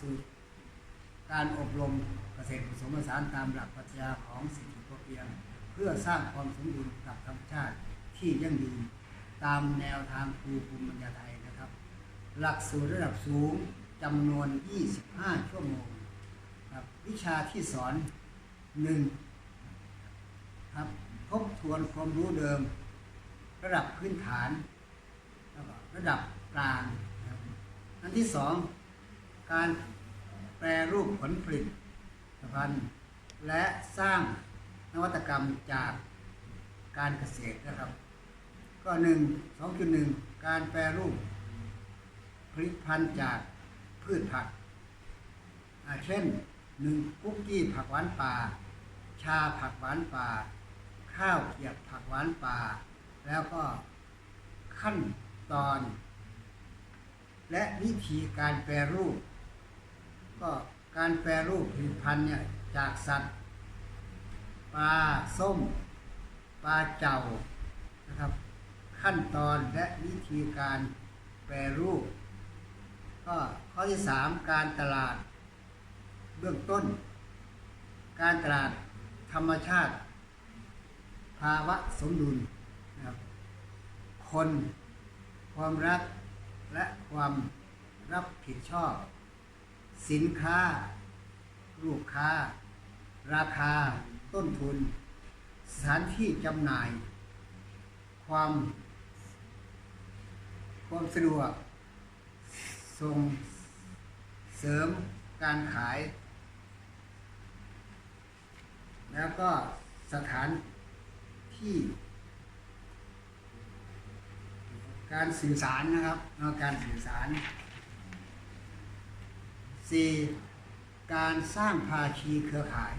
สูตรการอบรมเกษตรผสมผสานตามหลักปรัชญาของสิทธิพอเพียง เพื่อสร้างความสมดุลกับธรรมชาติที่ยั่งยืนตามแนวทางครูภูมิปัญญาไทยนะครับ หลักสูตรระดับสูงจำนวน 25 ชั่วโมงครับวิชาที่สอน 1. ครับทบทวนความรู้เดิม ระดับพื้นฐานแล้วก็ระดับกลาง อันที่สอง การแปรรูปผลผลิตภัณฑ์ และสร้างนวัตกรรมจากการเกษตรนะครับ ก็หนึ่งสองจุดหนึ่งการแปรรูปผลิตภัณฑ์จากพืชผักเช่นหนึ่งคุกกี้ผักหวานป่า ชาผักหวานป่า ข้าวเกรียบผักหวานป่า แล้วก็ขั้นตอน และวิธีการแปรรูป ก็การแปรรูปผลิตภัณฑ์เนี่ยจากสัตว์ปลาส้มปลาเจ่านะครับ ขั้นตอนและวิธีการแปรรูป ก็ข้อที่สามการตลาดเบื้องต้น การตลาดธรรมชาติ ภาวะสมดุลนะครับคน ความรักและความรับผิดชอบ สินค้า ลูกค้า ราคา ต้นทุน สถานที่จำหน่าย ความ ความสะดวก ส่งเสริมการขาย แล้วก็สถานที่ การสื่อสารนะครับการสื่อสาร 4. การสร้างภาคีเครือข่าย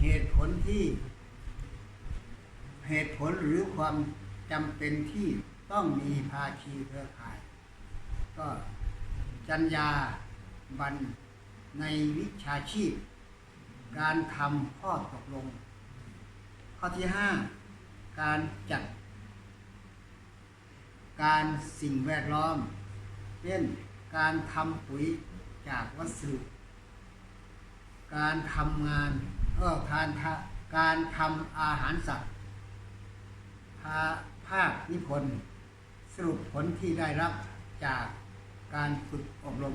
เหตุผลที่ เหตุผลหรือความจำเป็นที่ต้องมีภาคีเครือข่าย ก็จัญญาบันในวิชาชีพ การทำข้อตกลง ข้อที่ 5 การจัด การสิ่งแวดล้อม เช่นการทำปุ๋ย จากวัสดุการทำงานเออการทะการทำอาหารสัตว์ภาภาคนิพนธ์สรุปผลที่ได้รับจากการฝึกอบรม